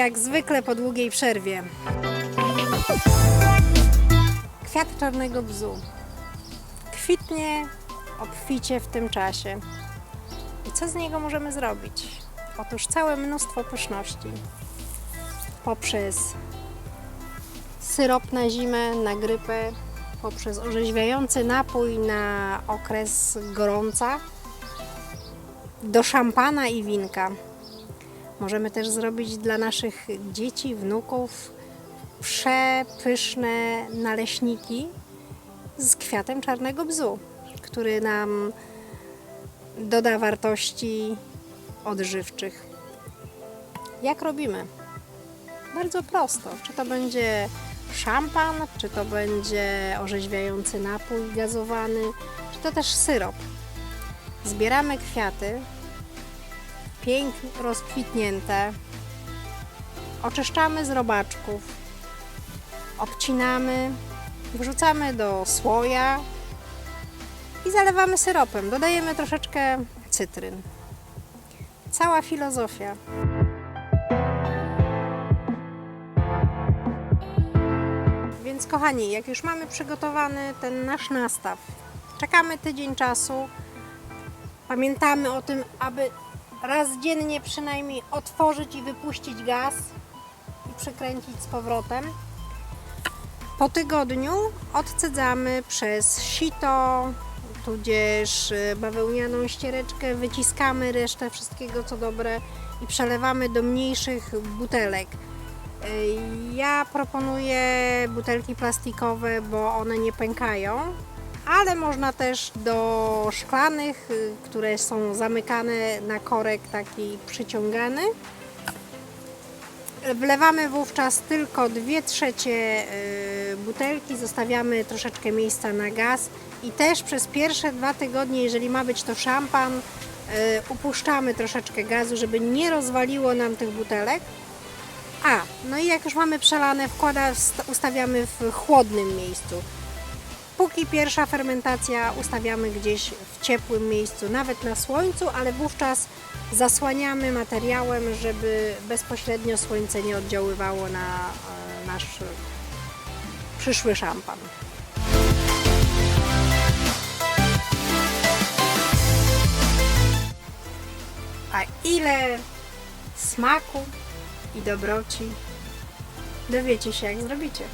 jak zwykle po długiej przerwie. Kwiat czarnego bzu. Kwitnie obficie w tym czasie. I co z niego możemy zrobić? Otóż całe mnóstwo pyszności. Poprzez syrop na zimę, na grypę, poprzez orzeźwiający napój na okres gorąca, do szampana i winka. Możemy też zrobić dla naszych dzieci, wnuków przepyszne naleśniki z kwiatem czarnego bzu, który nam doda wartości odżywczych. Jak robimy? Bardzo prosto. Czy to będzie szampan, czy to będzie orzeźwiający napój gazowany, czy to też syrop. Zbieramy kwiaty, pięknie rozkwitnięte, oczyszczamy z robaczków, obcinamy, wrzucamy do słoja i zalewamy syropem. Dodajemy troszeczkę cytryn. Cała filozofia. Więc kochani, jak już mamy przygotowany ten nasz nastaw, czekamy tydzień czasu, pamiętamy o tym, aby raz dziennie przynajmniej otworzyć i wypuścić gaz i przykręcić z powrotem. Po tygodniu odcedzamy przez sito, tudzież y, bawełnianą ściereczkę, wyciskamy resztę wszystkiego co dobre i przelewamy do mniejszych butelek. Y, Ja proponuję butelki plastikowe, bo one nie pękają, ale można też do szklanych, y, które są zamykane na korek taki przyciągany. Wlewamy wówczas tylko 2 trzecie y, butelki, zostawiamy troszeczkę miejsca na gaz i też przez pierwsze dwa tygodnie, jeżeli ma być to szampan, y, upuszczamy troszeczkę gazu, żeby nie rozwaliło nam tych butelek. A, no i jak już mamy przelane, wkłada, st- ustawiamy w chłodnym miejscu. Póki pierwsza fermentacja ustawiamy gdzieś w ciepłym miejscu, nawet na słońcu, ale wówczas zasłaniamy materiałem, żeby bezpośrednio słońce nie oddziaływało na e, nasz przyszły szampan. A ile smaku i dobroci dowiecie się, jak zrobicie.